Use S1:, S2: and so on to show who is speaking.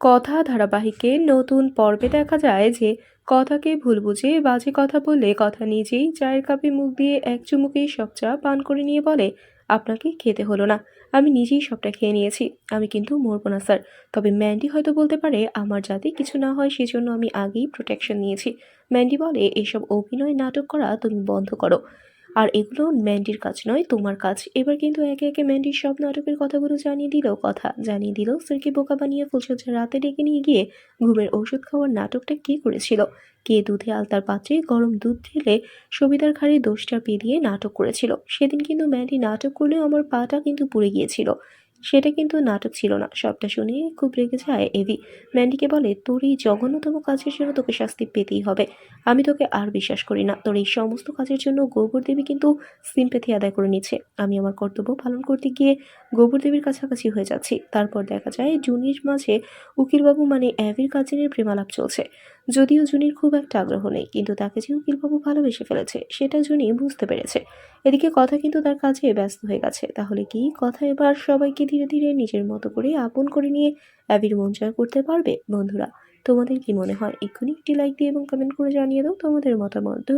S1: কথা ধারাবাহিকের নতুন পর্বে দেখা যায় যে কথাকে ভুল বুঝে বাজে কথা বললে কথা নিজেই চায়ের কাপে মুখ দিয়ে এক চুমুকেই সব চা পান করে নিয়ে বলে, আপনাকে খেতে হলো না, আমি নিজেই সবটা খেয়ে নিয়েছি, আমি কিন্তু মরবো না, স্যার। তবে ম্যান্ডি হয়তো বলতে পারে, আমার যাতে কিছু না হয় সেজন্য আমি আগেই প্রোটেকশন নিয়েছি। ম্যান্ডি বলে, এসব অভিনয় নাটক করা তুমি বন্ধ করো। আর এগুলো ম্যান্ডির কাজ নয়, তোমার কাজ। এবার কিন্তু একে একে ম্যান্ডির সব নাটকের কথাগুলো জানিয়ে দিল কথা, জানিয়ে দিল স্যারকে বোকা বানিয়ে ফুলসজ্জা রাতে ডেকে নিয়ে গিয়ে ঘুমের ওষুধ খাওয়ার নাটকটা কে করেছিল? কে দুধে আলতার পাত্রে গরম দুধ ঢেলে সবিতার ঘাড়ে দোষটা পেরিয়ে নাটক করেছিল? সেদিন কিন্তু ম্যান্ডি নাটক করলেও আমার পাটা কিন্তু পুড়ে গিয়েছিল। সেটা কিন্তু নাটক ছিল না। সবটা শুনে খুব রেগে যায় এভি। ম্যান্ডিকে বলে, তোর এই জঘন্যতম কাজের জন্য তোকে শাস্তি পেতেই হবে। আমি তোকে আর বিশ্বাস করি না। তোর এই সমস্ত কাজের জন্য গোবর দেবী কিন্তু সিম্পেথি আদায় করে নিচ্ছে। আমি আমার কর্তব্য পালন করতে গিয়ে গোবর দেবীর কাছাকাছি হয়ে যাচ্ছি। তারপর দেখা যায়, জুনির মাঝে উকিলবাবু মানে অ্যাভির কাজিনের প্রেমালাপ চলছে। যদিও জুনির খুব একটা আগ্রহ নেই, কিন্তু তাকে যে উকিলবাবু ভালোবেসে ফেলেছে, সেটা জুনি বুঝতে পেরেছে। এদিকে কথা কিন্তু তার কাজে ব্যস্ত হয়ে গেছে। তাহলে কি? কথা এবার সবাইকে ধীরে ধীরে নিজের মতো করে আপন করে নিয়ে অ্যাবির মন জয় করতে পারবে? বন্ধুরা, তোমাদের কি মনে হয়? এক্ষুনি একটি লাইক দিয়ে এবং কমেন্ট করে জানিয়ে দাও তোমাদের মতামত।